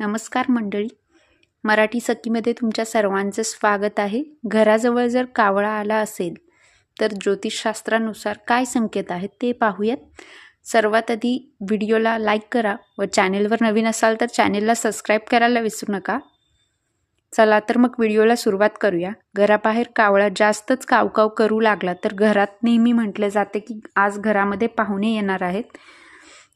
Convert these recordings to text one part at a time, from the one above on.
नमस्कार मंडळी. मराठी सखीमध्ये तुमच्या सर्वांचं स्वागत आहे. घराजवळ जर कावळा आला असेल तर ज्योतिषशास्त्रानुसार काय संकेत आहेत ते पाहूयात. सर्वात आधी व्हिडिओला लाईक करा व चॅनेलवर नवीन असाल तर चॅनेलला सबस्क्राईब करायला विसरू नका. चला तर मग व्हिडिओला सुरुवात करूया. घराबाहेर कावळा जास्तच कावकाव करू लागला तर घरात नेहमी म्हटलं जाते की आज घरामध्ये पाहुणे येणार आहेत.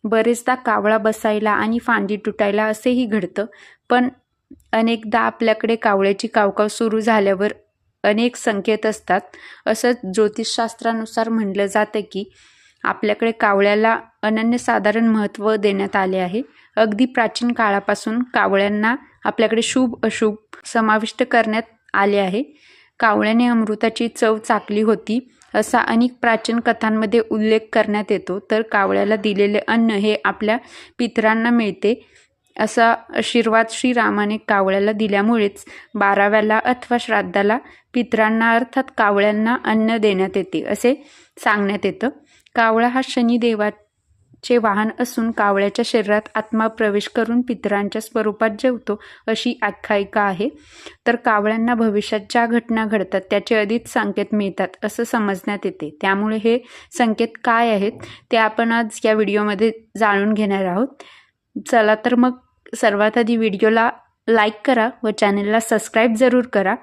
बरेचदा कावळा बसायला आणि फांदी तुटायला असेही घडतं. पण अनेकदा आपल्याकडे कावळ्याची कावकाव सुरू झाल्यावर अनेक संकेत असतात. असं ज्योतिषशास्त्रानुसार म्हटलं जातं की आपल्याकडे कावळ्याला अनन्यसाधारण महत्त्व देण्यात आले आहे. अगदी प्राचीन काळापासून कावळ्यांना आपल्याकडे शुभ अशुभ समाविष्ट करण्यात आले आहे. कावळ्याने अमृताची चव चाकली होती असा अनेक प्राचीन कथांमध्ये उल्लेख करण्यात येतो. तर कावळ्याला दिलेले अन्न हे आपल्या पितरांना मिळते असा आशीर्वाद श्रीरामाने कावळ्याला दिल्यामुळेच बाराव्याला अथवा श्राद्धाला पितरांना अर्थात कावळ्यांना अन्न देण्यात येते असे सांगण्यात येतं. कावळा हा चे वाहन असून कावळ्याच्या शरीरात आत्मा प्रवेश करून पितरांच्या स्वरूपात जेवतो अशी आख्यायिका आहे. तर कावळ्यांना भविष्यात ज्या घटना घडतात त्याचे अधिक संकेत मिळतात असं समजण्यात येते. त्यामुळे हे संकेत काय आहेत ते आपण आज या व्हिडिओमध्ये जाणून घेणार आहोत. चला तर मग सर्वात आधी व्हिडिओला लाईक करा व चॅनलला सबस्क्राईब जरूर करा.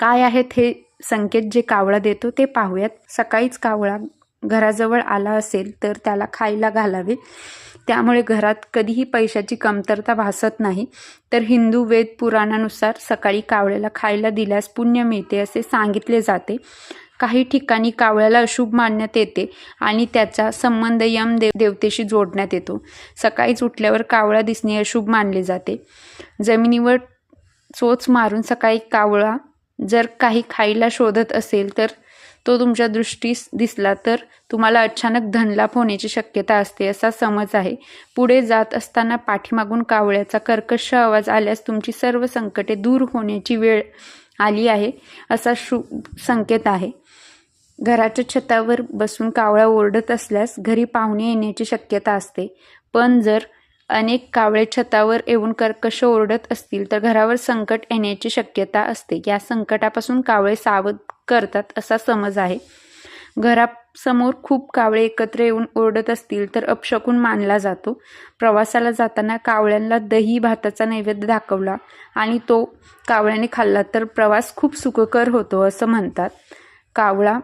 काय आहेत हे संकेत जे कावळा देतो ते पाहूयात. सकाळीच कावळा घराजवळ आला असेल तर त्याला खायला घालावे. त्यामुळे घरात कधीही पैशाची कमतरता भासत नाही. तर हिंदू वेद पुराणानुसार सकाळी कावळ्याला खायला दिल्यास पुण्य मिळते असे सांगितले जाते. काही ठिकाणी कावळ्याला अशुभ मानण्यात येते आणि त्याचा संबंध यम देव देवतेशी जोडण्यात येतो. सकाळीच उठल्यावर कावळा दिसणे अशुभ मानले जाते. जमिनीवर चोच मारून सकाळी कावळा जर काही खायला शोधत असेल तर तो तुमच्या दृष्टीस दिसला तर तुम्हाला अचानक धनलाभ होण्याची शक्यता असते असा समज आहे. पुढे जात असताना पाठीमागून कावळ्याचा कर्कश आवाज आल्यास तुमची सर्व संकटे दूर होण्याची वेळ आली आहे असा शु संकेत आहे. घराच्या छतावर बसून कावळा ओरडत असल्यास घरी पाहुणे येण्याची शक्यता असते. पण जर अनेक कावळे छतावर येऊन कर्कश ओरडत असतील तर घरावर संकट येण्याची शक्यता असते. या संकटापासून कावळे सावध करतात असा समज आहे. घरासमोर खूप कावळे एकत्र येऊन ओरडत असतील तर अपशकून मानला जातो. प्रवासाला जाताना कावळ्यांना दही भाताचा नैवेद्य दाखवला आणि तो कावळ्याने खाल्ला तर प्रवास खूप सुखकर होतो असं म्हणतात. कावळा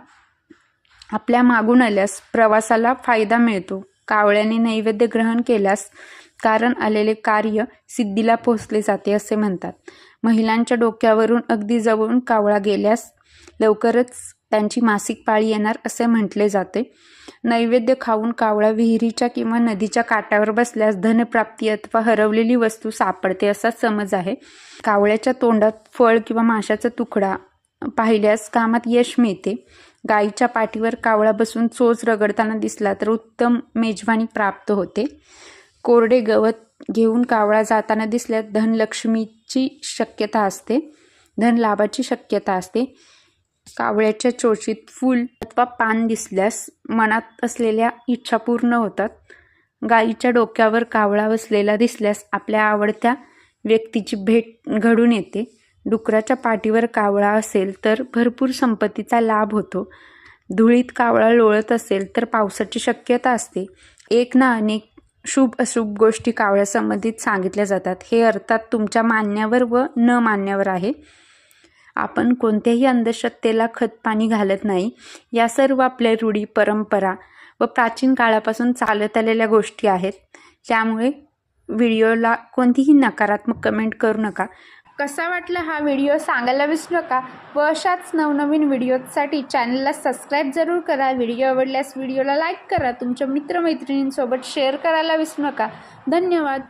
आपल्या मागून आल्यास प्रवासाला फायदा मिळतो. कावळ्याने नैवेद्य ग्रहण केल्यास कारण आलेले कार्य सिद्धीला पोहोचले जाते असे म्हणतात. महिलांच्या डोक्यावरून अगदी जवळून कावळा गेल्यास लवकरच त्यांची मासिक पाळी येणार असे म्हटले जाते. नैवेद्य खाऊन कावळा विहिरीच्या किंवा नदीच्या काठावर बसल्यास धनप्राप्ती अथवा हरवलेली वस्तू सापडते असा समज आहे. कावळ्याच्या तोंडात फळ किंवा माशाचा तुकडा पाहिल्यास कामात यश मिळते. गाईच्या पाठीवर कावळा बसून चोच रगडताना दिसला तर उत्तम मेजवानी प्राप्त होते. कोरडे गवत घेऊन कावळा जाताना दिसल्यास धनलक्ष्मीची शक्यता असते. धन लाभाची शक्यता असते. कावळ्याच्या चोचीत फूल अथवा पान दिसल्यास मनात असलेल्या इच्छा पूर्ण होतात. गाईच्या डोक्यावर कावळा बसलेला दिसल्यास आपल्या आवडत्या व्यक्तीची भेट घडून येते. डुकराच्या पाठीवर कावळा असेल तर भरपूर संपत्तीचा लाभ होतो. धुळीत कावळा लोळत असेल तर पावसाची शक्यता असते. एक ना अनेक शुभ अशुभ गोष्टी कावळ्यासंबंधित सांगितल्या जातात. हे अर्थात तुमच्या मान्यावर व न मान्यावर आहे. आपण कोणत्याही अंधश्रद्धेला खतपाणी घालत नाही. या सर्व आपल्या रूढी परंपरा व प्राचीन काळापासून चालत आलेल्या गोष्टी आहेत. त्यामुळे व्हिडिओला कोणतीही नकारात्मक कमेंट करू नका. कसा वाटला हा व्हिडिओ सांगायला विसरू नका. व अशाच नवनवीन व्हिडिओसाठी चॅनलला सबस्क्राईब जरूर करा. व्हिडिओ आवडल्यास व्हिडिओला लाईक करा. तुमच्या मित्रमैत्रिणींसोबत शेअर करायला विसरू नका. धन्यवाद.